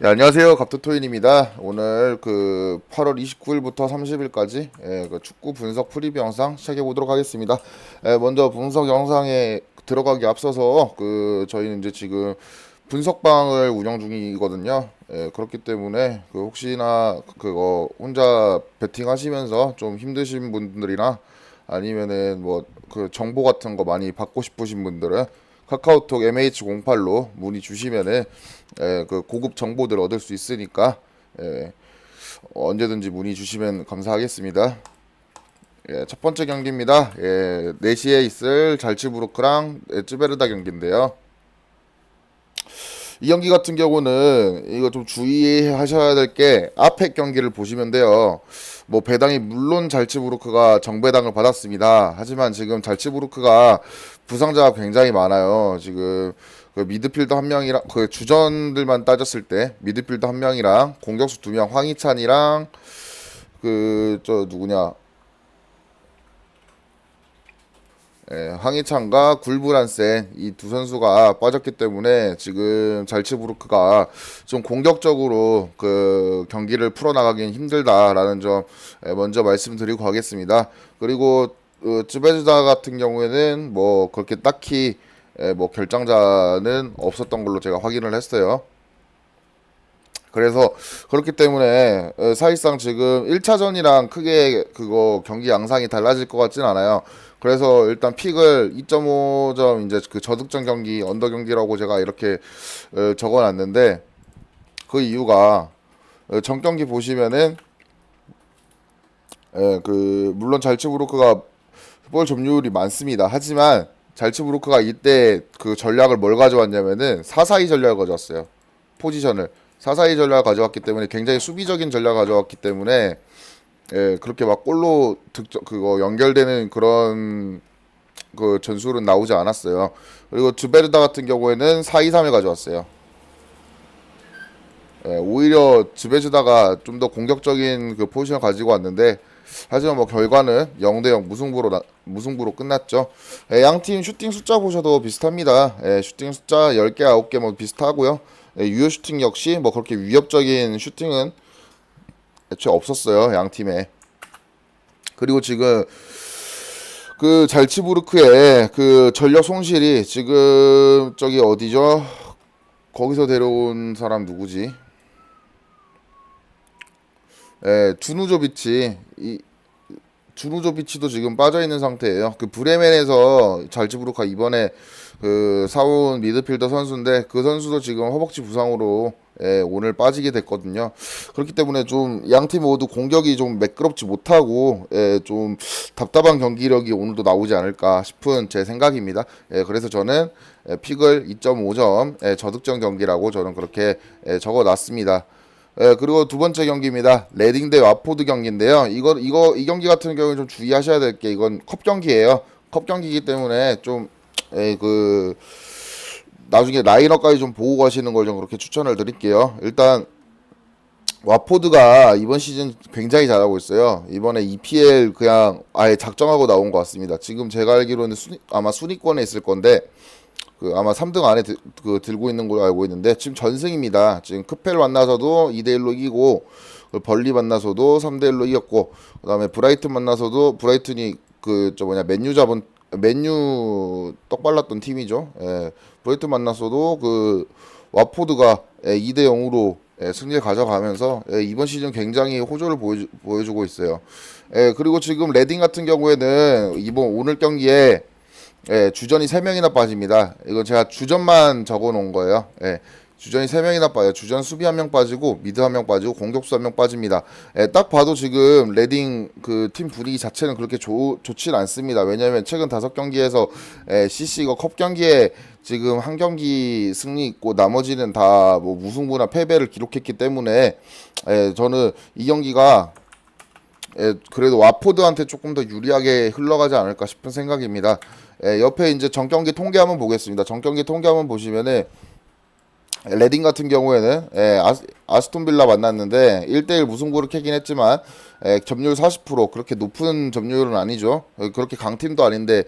네, 안녕하세요. 갑투토인입니다. 오늘 그 8월 29일부터 30일까지 예, 그 축구 분석 프리뷰 영상 시작해 보도록 하겠습니다. 예, 먼저 분석 영상에 들어가기 앞서서 그 저희는 이제 지금 분석방을 운영 중이거든요. 예, 그렇기 때문에 그 혹시나 그거 혼자 베팅하시면서 좀 힘드신 분들이나 아니면은 뭐 그 정보 같은 거 많이 받고 싶으신 분들은 카카오톡 MH08로 문의 주시면은 예, 그 고급 정보들 얻을 수 있으니까 예, 언제든지 문의 주시면 감사하겠습니다. 예, 첫 번째 경기입니다. 예, 4시에 있을 잘츠부르크랑 예, 쯔베르다 경기인데요. 이 경기 같은 경우는 이거 좀 주의하셔야 될 게 앞에 경기를 보시면 돼요. 뭐 배당이 물론 잘츠부르크가 정배당을 받았습니다. 하지만 지금 잘츠부르크가 부상자가 굉장히 많아요. 지금 그 미드필더 한 명이랑 그 주전들만 따졌을 때 미드필더 한 명이랑 공격수 두 명 황희찬이랑 그 저 누구냐 예, 황희찬과 굴브란센 이 두 선수가 빠졌기 때문에 지금 잘츠부르크가 좀 공격적으로 그 경기를 풀어나가긴 힘들다라는 점 예, 먼저 말씀드리고 가겠습니다. 그리고 어, 쯔베즈다 같은 경우에는 뭐 그렇게 딱히 예, 뭐 결정자는 없었던 걸로 제가 확인을 했어요. 그래서 그렇기 때문에 어, 사실상 지금 1차전이랑 크게 그거 경기 양상이 달라질 것 같진 않아요. 그래서 일단 픽을 2.5점 이제 그 저득점 경기 언더 경기라고 제가 이렇게 어, 적어놨는데 그 이유가 어, 전 경기 보시면은 예, 그 물론 잘츠부르크가 볼 점유율이 많습니다. 하지만 잘츠부르크가 이때 그 전략을 뭘 가져왔냐면은 4-4-2 전략을 가져왔어요. 포지션을 4-4-2 전략을 가져왔기 때문에 굉장히 수비적인 전략을 가져왔기 때문에 예, 그렇게 막 골로 득점 그거 연결되는 그런 그 전술은 나오지 않았어요. 그리고 주베르다 같은 경우에는 4-2-3을 가져왔어요. 예, 오히려 주베르다가 좀 더 공격적인 그 포지션을 가지고 왔는데 하지만 뭐 결과는 0대0 무승부로 나- 무승부로 끝났죠. 예, 양팀 슈팅 숫자 보셔도 비슷합니다. 예, 슈팅 숫자 10개, 9개 뭐 비슷하고요. 예, 유효 슈팅 역시 뭐 그렇게 위협적인 슈팅은 애초에 없었어요. 양 팀에. 그리고 지금 그 잘츠부르크의 그 전력 손실이 지금 저기 어디죠? 거기서 데려온 사람 누구지? 예, 주누조비치 이 주누조비치도 지금 빠져 있는 상태예요. 그 브레멘에서 잘츠부르크가 이번에 그 사온 미드필더 선수인데 그 선수도 지금 허벅지 부상으로 예, 오늘 빠지게 됐거든요. 그렇기 때문에 좀 양 팀 모두 공격이 좀 매끄럽지 못하고 예, 좀 답답한 경기력이 오늘도 나오지 않을까 싶은 제 생각입니다. 예, 그래서 저는 예, 픽을 2.5점 예, 저득점 경기라고 저는 그렇게 예, 적어놨습니다. 예, 그리고 두 번째 경기입니다. 레딩 대 와포드 경기인데요. 이거 이거 이 경기 같은 경우는 좀 주의하셔야 될 게 이건 컵 경기예요. 컵 경기이기 때문에 좀 예, 그 나중에 라인업까지 좀 보고 가시는 걸 좀 그렇게 추천을 드릴게요. 일단 와포드가 이번 시즌 굉장히 잘하고 있어요. 이번에 EPL 그냥 아예 작정하고 나온 것 같습니다. 지금 제가 알기로는 순위, 아마 순위권에 있을 건데 그 아마 3등 안에 드, 그 들고 있는 걸로 알고 있는데 지금 전승입니다. 지금 크펠 만나서도 2대 1로 이기고 그 벌리 만나서도 3대 1로 이겼고 그다음에 브라이튼 만나서도 브라이튼이 그 저 뭐냐 맨유 잡은 맨유 떡 발랐던 팀이죠. 예. 브라이튼 만나서도 그 와포드가 예, 2대 0으로 예, 승리를 가져가면서 예, 이번 시즌 굉장히 호조를 보여주, 보여주 고 있어요. 예, 그리고 지금 레딩 같은 경우에는 이번 오늘 경기에 예, 주전이 3명이나 빠집니다. 이거 제가 주전만 적어 놓은 거예요. 예. 주전이 3명이나 빠져요. 주전 수비 한 명 빠지고 미드 한 명 빠지고 공격수 한 명 빠집니다. 예, 딱 봐도 지금 레딩 그 팀 분위기 자체는 그렇게 좋, 좋진 않습니다. 왜냐면 최근 다섯 경기에서 예, CC 이거 컵 경기에 지금 한 경기 승리 있고 나머지는 다 뭐 무승부나 패배를 기록했기 때문에 예, 저는 이 경기가 예, 그래도 와포드한테 조금 더 유리하게 흘러가지 않을까 싶은 생각입니다. 예, 옆에 이제 전경기 통계 한번 보겠습니다. 전경기 통계 한번 보시면은 레딩 같은 경우에는 예, 아스, 아스 톤 빌라 만났는데 1대1 무승부를 캐긴 했지만 예, 점유율 40% 그렇게 높은 점유율은 아니죠. 예, 그렇게 강팀도 아닌데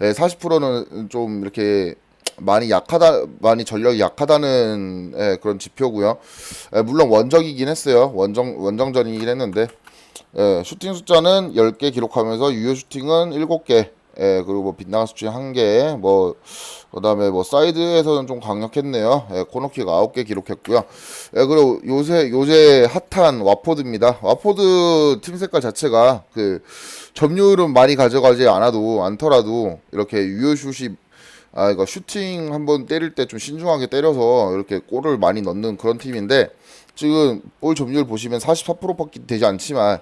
예, 40%는 좀 이렇게 많이 약하다 많이 전력이 약하다는 예, 그런 지표고요. 예, 물론 원정이긴 했어요. 원정 원정전이긴 했는데 예, 슈팅 숫자는 10개 기록하면서 유효 슈팅은 7개. 예, 그리고 뭐 빗나간 슈팅 1개. 뭐 그다음에 뭐 사이드에서는 좀 강력했네요. 예, 코너킥 9개 기록했고요. 예, 그리고 요새 요새 핫한 와포드입니다. 와포드 팀 색깔 자체가 그 점유율은 많이 가져가지 않아도 않더라도 이렇게 유효 슛이 아, 이거 슈팅 한번 때릴 때 좀 신중하게 때려서 이렇게 골을 많이 넣는 그런 팀인데 지금 볼 점유율 보시면 44%밖에 되지 않지만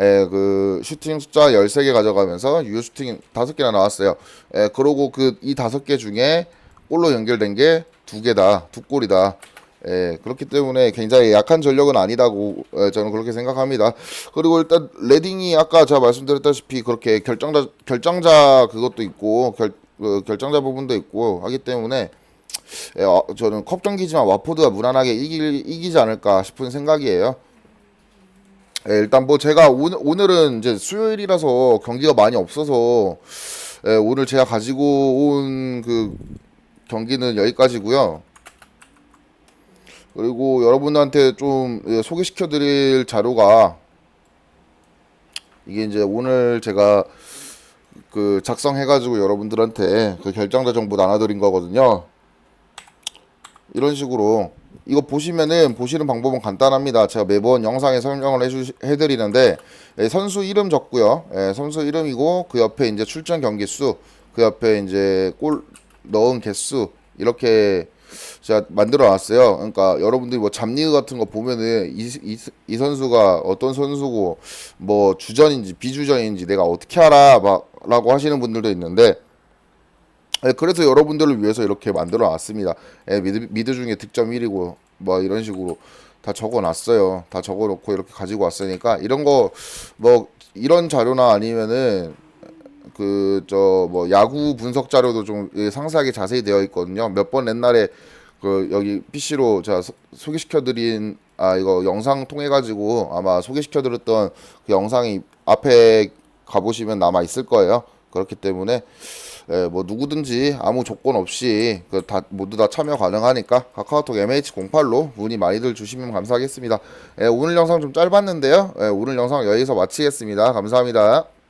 예, 그 슈팅 숫자 13개 가져가면서 유효 슈팅 5개나 나왔어요. 예, 그러고 그 이 5개 중에 골로 연결된 게두 개다. 두 골이다. 예, 그렇기 때문에 굉장히 약한 전력은 아니다고 예, 저는 그렇게 생각합니다. 그리고 일단 레딩이 아까 제가 말씀드렸다시피 그렇게 결정자 결정자 그것도 있고 결 그 결정자 부분도 있고 하기 때문에 예, 어, 저는 컵 경기지만 와포드가 무난하게 이길 이기지 않을까 싶은 생각이에요. 예, 일단 뭐 제가 오늘 오늘은 이제 수요일이라서 경기가 많이 없어서 예, 오늘 제가 가지고 온 그 경기는 여기까지고요. 그리고 여러분한테 좀 예, 소개시켜 드릴 자료가 이게 이제 오늘 제가 그 작성해 가지고 여러분들한테 그 결정자 정보 나눠 드린 거거든요. 이런 식으로 이거 보시면은 보시는 방법은 간단합니다. 제가 매번 영상에 설명을 해주 해드리는데 예, 선수 이름 적고요. 예, 선수 이름이고 그 옆에 이제 출전 경기 수, 그 옆에 이제 골 넣은 개수 이렇게 제가 만들어 놨어요. 그러니까 여러분들이 뭐 잡리그 같은 거 보면은 이, 이, 이 선수가 어떤 선수고 뭐 주전인지 비주전인지 내가 어떻게 알아 막 라고 하시는 분들도 있는데 예, 그래서 여러분들을 위해서 이렇게 만들어 놨습니다. 예, 미드, 미드 중에 득점 1위고 뭐 이런 식으로 다 적어 놨어요. 다 적어 놓고 이렇게 가지고 왔으니까 이런 거 뭐 이런 자료나 아니면은 그 저 뭐 야구 분석 자료도 좀 예, 상세하게 자세히 되어 있거든요. 몇 번 옛날에 그 여기 PC로 제가 소- 소개시켜 드린 아 이거 영상 통해 가지고 아마 소개시켜 드렸던 그 영상이 앞에 가 보시면 남아 있을 거예요. 그렇기 때문에 예, 뭐 누구든지 아무 조건 없이 그 다 모두 다 참여 가능하니까 카카오톡 MH08로 문의 많이들 주시면 감사하겠습니다. 예, 오늘 영상 좀 짧았는데요. 예, 오늘 영상 여기서 마치겠습니다. 감사합니다.